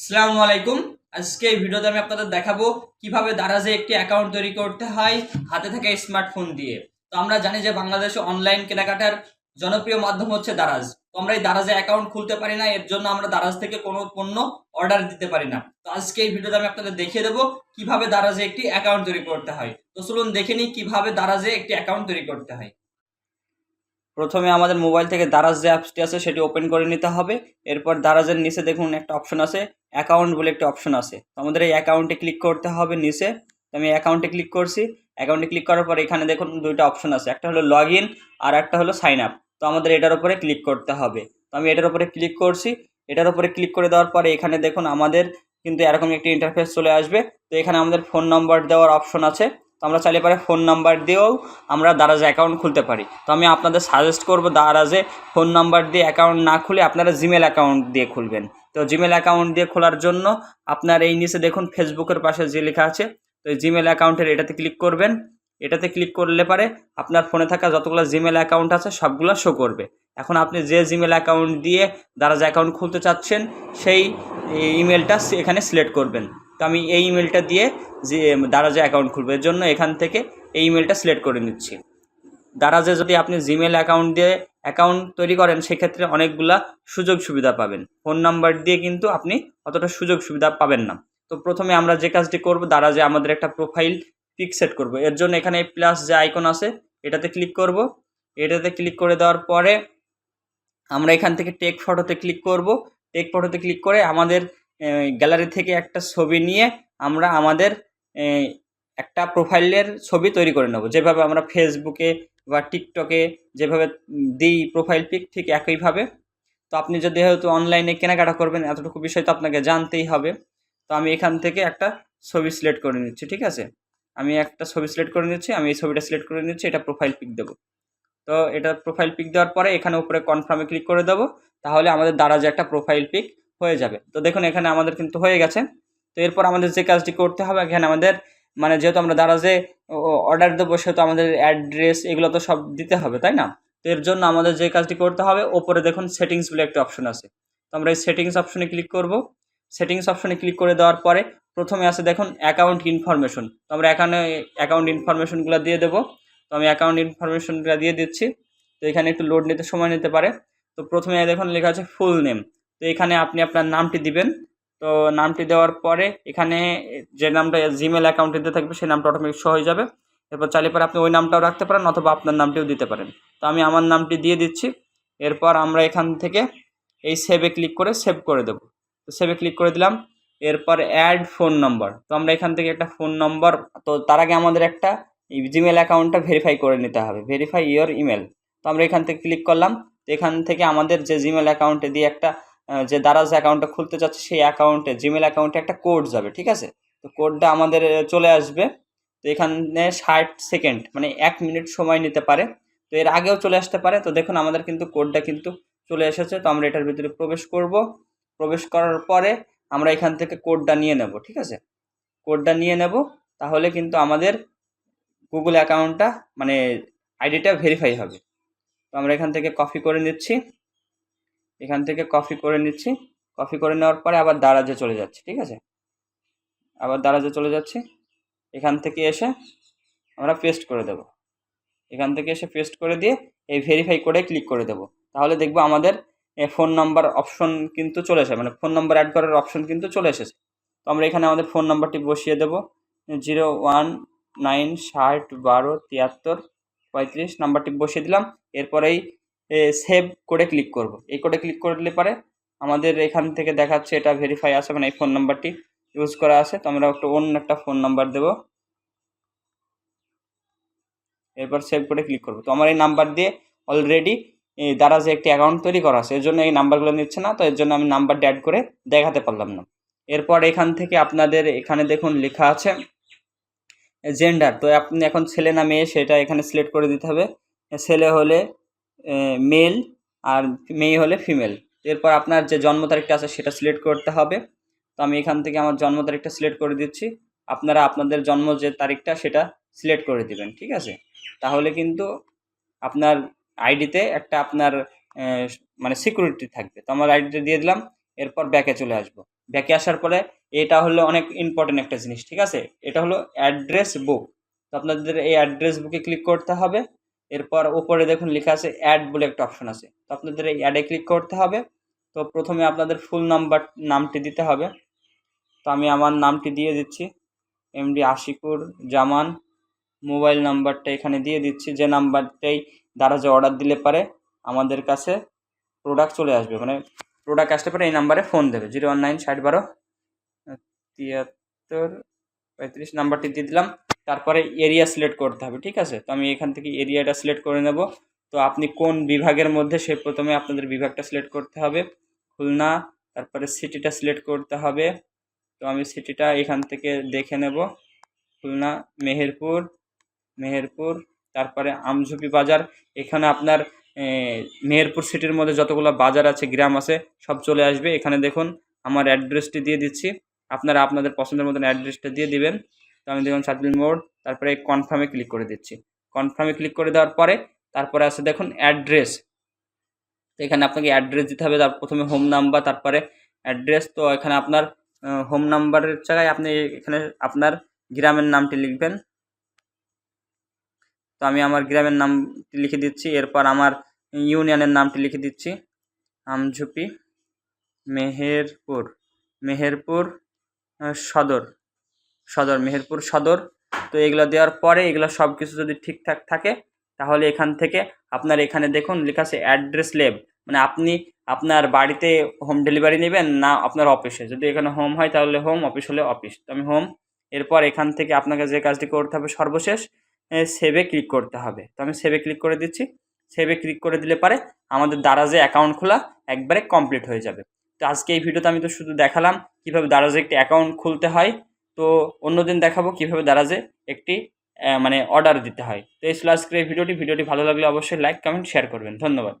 আসসালামু আলাইকুম। আজকে এই ভিডিওতে আমি আপনাদের দেখাবো কীভাবে দারাজে একটি অ্যাকাউন্ট তৈরি করতে হয় হাতে থাকা স্মার্টফোন দিয়ে। তো আমরা জানি যে বাংলাদেশে অনলাইন কেনাকাটার জনপ্রিয় মাধ্যম হচ্ছে দারাজ। তো আমরা এই দারাজে অ্যাকাউন্ট খুলতে পারি না, এর জন্য আমরা দারাজ থেকে কোনো পণ্য অর্ডার দিতে পারি না। তো আজকে এই ভিডিওতে আমি আপনাদের দেখিয়ে দেবো কীভাবে দারাজে একটি অ্যাকাউন্ট তৈরি করতে হয়। তো চলুন দেখে নিই কীভাবে দারাজে একটি অ্যাকাউন্ট তৈরি করতে হয়। প্রথমে আমাদের মোবাইল থেকে দারাজ যে অ্যাপসটি আছে সেটি ওপেন করে নিতে হবে। এরপর দারাজের নিচে দেখুন একটা অপশন আছে অ্যাকাউন্ট বলে একটা অপশন আছে। তো আমাদের এই অ্যাকাউন্টে ক্লিক করতে হবে নিচে। তো আমি অ্যাকাউন্টে ক্লিক করছি। অ্যাকাউন্টে ক্লিক করার পর এখানে দেখুন দুইটা অপশন আছে। একটা হলো লগ আর একটা হলো সাইন আপ। তো আমাদের এটার উপরে ক্লিক করতে হবে। তো আমি এটার উপরে ক্লিক করছি। এটার উপরে ক্লিক করে দেওয়ার পরে এখানে দেখুন আমাদের কিন্তু এরকম একটি ইন্টারফেস চলে আসবে। তো এখানে আমাদের ফোন নম্বর দেওয়ার অপশন আছে। তো আমরা চাইলে পারে ফোন নাম্বার দিয়েও আমরা দারাজে অ্যাকাউন্ট খুলতে পারি। তো আমি আপনাদের সাজেস্ট করব দারাজে ফোন নাম্বার দিয়ে অ্যাকাউন্ট না খুলে আপনারা জিমেল অ্যাকাউন্ট দিয়ে খুলবেন। তো জিমেল অ্যাকাউন্ট দিয়ে খোলার জন্য আপনার এই নিচে দেখুন ফেসবুকের পাশে যে লেখা আছে, তো এই জিমেল অ্যাকাউন্টের এটাতে ক্লিক করবেন। এটাতে ক্লিক করলে পারে আপনার ফোনে থাকা যতগুলো জিমেল অ্যাকাউন্ট আছে সবগুলো শো করবে। এখন আপনি যে জিমেল অ্যাকাউন্ট দিয়ে দারাজ অ্যাকাউন্ট খুলতে চাচ্ছেন, সেই ইমেলটা এখানে সিলেক্ট করবেন। তো আমি এই ইমেলটা দিয়ে যে দারাজে অ্যাকাউন্ট খুলবো। এর জন্য এখান থেকে এই ইমেলটা সিলেক্ট করে নিচ্ছি। দারাজে যদি আপনি জিমেল অ্যাকাউন্ট দিয়ে অ্যাকাউন্ট তৈরি করেন, সেক্ষেত্রে অনেকগুলা সুযোগ সুবিধা পাবেন। ফোন নাম্বার দিয়ে কিন্তু আপনি অতটা সুযোগ সুবিধা পাবেন না। তো প্রথমে আমরা যে কাজটি করব, দারাজে আমাদের একটা প্রোফাইল পিক সেট করব। এর জন্য এখানে প্লাস যে আইকন আছে, এটাতে ক্লিক করব। এটাতে ক্লিক করে দেওয়ার পরে আমরা এখান থেকে টেক ফটোতে ক্লিক করব। টেক ফটোতে ক্লিক করে আমাদের গ্যালারি থেকে একটা ছবি নিয়ে আমরা আমাদের একটা প্রোফাইলের ছবি তৈরি করে নেব। যেভাবে আমরা ফেসবুকে বা টিকটকে যেভাবে দিই প্রোফাইল পিক ঠিক একইভাবে। তো আপনি যদি হয়তো অনলাইনে কেনাকাটা করবেন, এতটুকু বিষয় তো আপনাকে জানতেই হবে। তো আমি এখান থেকে একটা ছবি সিলেক্ট করে নিচ্ছি, ঠিক আছে? আমি একটা ছবি সিলেক্ট করে নিচ্ছি, আমি এই ছবিটা সিলেক্ট করে নিচ্ছি, এটা প্রোফাইল পিক দেবো। তো এটা প্রোফাইল পিক দেওয়ার পরে এখানে উপরে কনফার্মে ক্লিক করে দেবো। তাহলে আমাদের দ্বারা যে একটা প্রোফাইল পিক হয়ে যাবে। তো দেখুন, এখানে আমাদের কিন্তু হয়ে গেছে। তো এরপর আমাদের যে কাজটি করতে হবে, এখানে আমাদের মানে যেহেতু আমরা দারাজে অর্ডার দেবো, সেহেতু আমাদের অ্যাড্রেস এগুলো তো সব দিতে হবে, তাই না? তো এর জন্য আমাদের যে কাজটি করতে হবে, ওপরে দেখুন সেটিংস বলে একটা অপশন আছে। তো আমরা এই সেটিংস অপশনে ক্লিক করব। সেটিংস অপশনে ক্লিক করে দেওয়ার পরে প্রথমে আছে দেখুন অ্যাকাউন্ট ইনফরমেশন তো আমরা এখানে অ্যাকাউন্ট ইনফরমেশনগুলো দিয়ে দেবো। তো আমি অ্যাকাউন্ট ইনফরমেশনগুলো দিয়ে দিচ্ছি। তো এখানে একটু লোড নিতে সময় নিতে পারে। তো প্রথমে দেখুন, লেখা আছে ফুল নেম তো এখানে আপনি আপনার নামটি দিবেন। তো নামটি দেওয়ার পরে এখানে যে নামটা জিমেল অ্যাকাউন্টে থাকবে, সেই নামটা অটোমেটিক শো হয়ে যাবে। এরপর চাইলে পরে আপনি ওই নামটাও রাখতে পারেন অথবা আপনার নামটিও দিতে পারেন। তো আমি আমার নামটি দিয়ে দিচ্ছি। এরপর আমরা এখান থেকে এই সেভে ক্লিক করে সেভ করে দেবো। তো সেভে ক্লিক করে দিলাম। এরপর অ্যাড ফোন নম্বর তো আমরা এখান থেকে একটা ফোন নম্বর তো তার আগে আমাদের একটা জিমেল অ্যাকাউন্টটা ভেরিফাই করে নিতে হবে। ভেরিফাই ইওর ইমেল তো আমরা এখান থেকে ক্লিক করলাম। তো এখান থেকে আমাদের যে জিমেল অ্যাকাউন্টে দিয়ে একটা যে দারাজ অ্যাকাউন্টটা খুলতে চাচ্ছে সেই অ্যাকাউন্টে জিমেল অ্যাকাউন্টে একটা কোড যাবে, ঠিক আছে? তো কোডটা আমাদের চলে আসবে। তো এখানে ষাট সেকেন্ড মানে এক মিনিট সময় নিতে পারে। তো এর আগেও চলে আসতে পারে। তো দেখুন, আমাদের কিন্তু কোডটা কিন্তু চলে এসেছে। তো আমরা এটার ভিতরে প্রবেশ করব। প্রবেশ করার পরে আমরা এখান থেকে কোডটা নিয়ে নেব, ঠিক আছে? কোডটা নিয়ে নেব। তাহলে কিন্তু আমাদের গুগল অ্যাকাউন্টটা মানে আইডিটা ভেরিফাই হবে। তো আমরা এখান থেকে কপি করে নিচ্ছি। এখান থেকে কপি করে নিচ্ছি। কপি করে নেওয়ার পরে আবার দারাজে চলে যাচ্ছি, ঠিক আছে? আবার দারাজে চলে যাচ্ছি। এখান থেকে এসে আমরা পেস্ট করে দেব। এখান থেকে এসে পেস্ট করে দিয়ে এই ভেরিফাই করে ক্লিক করে দেব। তাহলে দেখব আমাদের ফোন নাম্বার অপশন কিন্তু চলে এসে মানে ফোন নাম্বার অ্যাড করার অপশন কিন্তু চলে এসেছে। তো আমরা এখানে আমাদের ফোন নাম্বারটি বসিয়ে দেবো। জিরো ওয়ান নাইন ষাট বারো তিয়াত্তর পঁয়ত্রিশ নাম্বারটি বসিয়ে দিলাম। এরপরেই সেভ করে ক্লিক করব। এই কোডে ক্লিক করলে পরে আমাদের এখান থেকে দেখাচ্ছে এটা ভেরিফাই আছে মানে এই ফোন নাম্বারটি ইউজ করা আছে, তো আমরা একটা অন্য একটা ফোন নাম্বার দেব। এরপর সেভ করে ক্লিক করব। তো আমার এই নাম্বার দিয়ে অলরেডি দ্বারা যে একটি অ্যাকাউন্ট তৈরি করা আছে, এর জন্য এই নাম্বারগুলো নিচ্ছে না, তো এর জন্য আমি নাম্বারটি অ্যাড করে দেখাতে পারলাম না। এরপর এখান থেকে আপনাদের এখানে দেখুন লেখা আছে জেন্ডার তো আপনি এখন ছেলে না মেয়ে, সেটা এখানে সিলেক্ট করে দিতে হবে। ছেলে হলে মেল আর মেয়ে হলে ফিমেল এরপর আপনার যে জন্ম তারিখটা আছে সেটা সিলেক্ট করতে হবে। তো আমি এখান থেকে আমার জন্ম তারিখটা সিলেক্ট করে দিচ্ছি। আপনারা আপনাদের জন্ম যে তারিখটা সেটা সিলেক্ট করে দিবেন, ঠিক আছে? তাহলে কিন্তু আপনার আইডিতে একটা আপনার মানে সিকিউরিটি থাকবে। তো আমার আইডিটা দিয়ে দিলাম, এরপর ব্যাকে চলে আসব। ব্যাকে আসার পরে এটা হলো অনেক ইম্পর্টেন্ট একটা জিনিস, ঠিক আছে? এটা হলো অ্যাড্রেস বুক তো আপনাদের এই অ্যাড্রেস বুকে ক্লিক করতে হবে। এরপর উপরে দেখুন লেখা আছে অ্যাড বলে একটা অপশন আছে। তো আপনাদের এই অ্যাডে ক্লিক করতে হবে। তো প্রথমে আপনাদের ফুল নাম্বার নামটি দিতে হবে। তো আমি আমার নামটি দিয়ে দিচ্ছি। এমডি আশিকুর জামান মোবাইল নাম্বারটা এখানে দিয়ে দিচ্ছি। যে নাম্বারটাই দ্বারা যে অর্ডার দিলে পারে, আমাদের কাছে প্রোডাক্ট চলে আসবে। মানে প্রোডাক্ট আসতে পারে এই নাম্বারে ফোন দেবে। জিরো ওয়ান নাইন ষাট বারো তিয়াত্তর পঁয়ত্রিশ নাম্বারটি দিয়ে দিলাম। তারপরে এরিয়া সিলেক্ট করতে হবে, ঠিক আছে? তো আমি এখান থেকে এরিয়াটা সিলেক্ট করে নেব। তো আপনি কোন বিভাগের মধ্যে সে প্রথমে আপনাদের বিভাগটা সিলেক্ট করতে হবে? খুলনা, তারপরে সিটিটা সিলেক্ট করতে হবে। তো আমি সিটিটা এখান থেকে দেখে নেব। খুলনা, মেহেরপুর মেহেরপুর, তারপরে আমঝুপি বাজার। এখানে আপনার মেহেরপুর সিটির মধ্যে যতগুলো বাজার আছে, গ্রাম আছে, সব চলে আসবে। এখানে দেখুন, আমার অ্যাড্রেসটি দিয়ে দিচ্ছি। আপনারা আপনাদের পছন্দের মতন অ্যাড্রেসটা দিয়ে দিবেন। আমি দেখুন সাতবিল মোড়, তারপরে কনফার্মে ক্লিক করে দিচ্ছি। কনফার্মে ক্লিক করে দেওয়ার পরে, তারপরে আছে দেখুন অ্যাড্রেস তো এখানে আপনাকে অ্যাড্রেস দিতে হবে, তার প্রথমে হোম নাম্বার তারপরে অ্যাড্রেস তো এখানে আপনার হোম নাম্বারের জায়গায় আপনি এখানে আপনার গ্রামের নামটি লিখবেন। তো আমি আমার গ্রামের নামটি লিখে দিচ্ছি, এরপর আমার ইউনিয়নের নামটি লিখে দিচ্ছি। আমঝুপি, মেহেরপুর মেহেরপুর সদর। সদর, মেহেরপুর সদর। তো এগুলো দেওয়ার পরে এগুলো সব কিছু যদি ঠিকঠাক থাকে, তাহলে এখান থেকে আপনার এখানে দেখুন লেখা আছে অ্যাড্রেস লেব। মানে আপনি আপনার বাড়িতে হোম ডেলিভারি নেবেন না আপনার অফিসে। যদি এখানে হোম হয় তাহলে হোম, অফিস হলে অফিস। তো আমি হোম, এরপর এখান থেকে আপনাকে যে কাজটি করতে হবে সর্বশেষ সেভে ক্লিক করতে হবে। তো আমি সেভে ক্লিক করে দিচ্ছি। সেভে ক্লিক করে দিলে পারে আমাদের দারাজে অ্যাকাউন্ট খোলা একবারে কমপ্লিট হয়ে যাবে। তো আজকে এই ভিডিওতে আমি তো শুধু দেখালাম কীভাবে দারাজে একটি অ্যাকাউন্ট খুলতে হয়। তো অন্যদিন দেখাবো কীভাবে দারাজে একটি মানে অর্ডার দিতে হয়। তো এই ছিল আজকের এই ভিডিওটি। ভিডিওটি ভালো লাগলে অবশ্যই লাইক কমেন্ট শেয়ার করবেন। ধন্যবাদ।